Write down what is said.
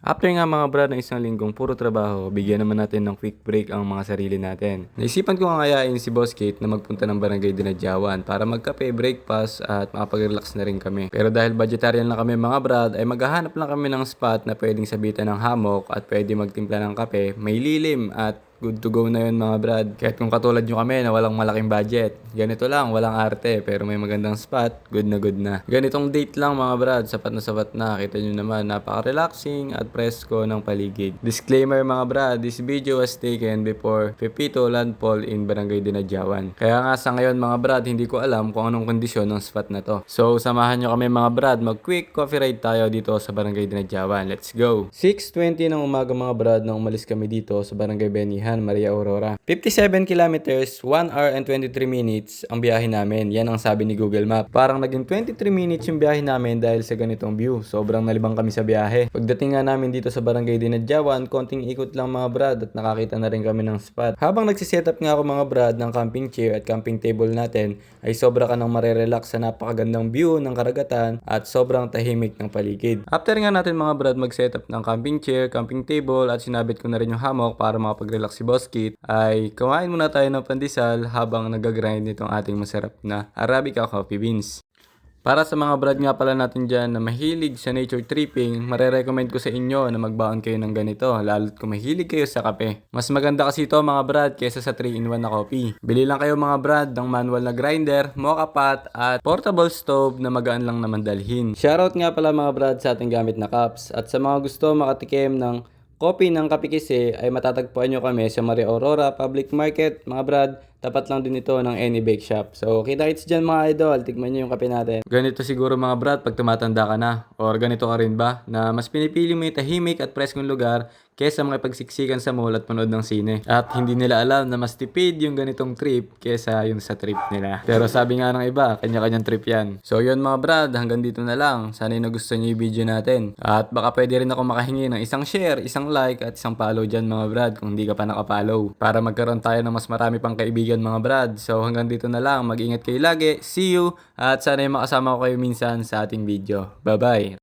After nga mga brad ng isang linggong puro trabaho, bigyan naman natin ng quick break ang mga sarili natin. Naisipan ko nga ngayain si Boss Kate na magpunta ng barangay Dinadjawan para magkape, breakfast at makapag-relax na rin kami. Pero dahil vegetarian lang kami mga brad, ay maghahanap lang kami ng spot na pwedeng sabitan ng hammock at pwede magtimpla ng kape, may lilim at good to go na yun mga brad. Kahit kung katulad nyo kami na walang malaking budget. Ganito lang, walang arte pero may magandang spot, good na good na. Ganitong date lang mga brad, sapat na sapat na. Kita nyo naman, napaka-relaxing at presko ng paligid. Disclaimer mga brad, this video was taken before Pepito Landfall in Barangay Dinadjawan. Kaya nga sa ngayon mga brad, hindi ko alam kung anong kondisyon ng spot na to. So samahan nyo kami mga brad, mag-quick coffee ride tayo dito sa Barangay Dinadjawan. Let's go! 6.20 ng umaga mga brad nang umalis kami dito sa Barangay Benihan, Maria Aurora. 57 kilometers, 1 hour and 23 minutes ang biyahe namin. Yan ang sabi ni Google Map. Parang naging 23 minutes yung biyahe namin dahil sa ganitong view. Sobrang nalibang kami sa biyahe. Pagdating nga namin dito sa Barangay Dinadjawan, konting ikot lang mga brad at nakakita na rin kami ng spot. Habang nagsiset up nga ako mga brad ng camping chair at camping table natin, ay sobra ka nang marerelax sa napakagandang view ng karagatan at sobrang tahimik ng paligid. After nga natin mga brad mag-set up ng camping chair, camping table at sinabit ko na rin yung hammock para makapag-relax si Boss Kit, ay kumain muna tayo ng pandesal habang nag-grind nitong ating masarap na Arabica coffee beans. Para sa mga brad nga pala natin dyan na mahilig sa nature tripping, marerecommend ko sa inyo na magbaon kayo ng ganito, lalo't kung mahilig kayo sa kape. Mas maganda kasi ito mga brad kesa sa 3-in-1 na coffee. Bili lang kayo mga brad ng manual na grinder, mocha pot, at portable stove na magaan lang naman dalhin. Shoutout nga pala mga brad sa ating gamit na cups. At sa mga gusto makatikim ng Kopi ng Kapikisi ay matatagpuan nyo kami sa Maria Aurora Public Market. Mga brad, tapat lang din ito ng Any Bake Shop. So, kita-kits dyan mga idol. Tikman nyo yung kape natin. Ganito siguro mga brad pag tumatanda ka na. Or ganito ka rin ba? Na mas pinipili mo yung tahimik at preskong lugar kesa mga pagsiksikan sa mall at panood ng sine. At hindi nila alam na mas tipid yung ganitong trip kesa yung sa trip nila. Pero sabi nga ng iba, kanya-kanyang trip yan. So yun mga brad, hanggang dito na lang. Sana yung nagustuhan nyo yung video natin. At baka pwede rin ako makahingi ng isang share, isang like at isang follow dyan mga brad kung hindi ka pa nakapollow. Para magkaroon tayo ng mas marami pang kaibigan mga brad. So hanggang dito na lang. Mag-ingat kayo lagi. See you. At sana yung makasama ko kayo minsan sa ating video. Bye-bye.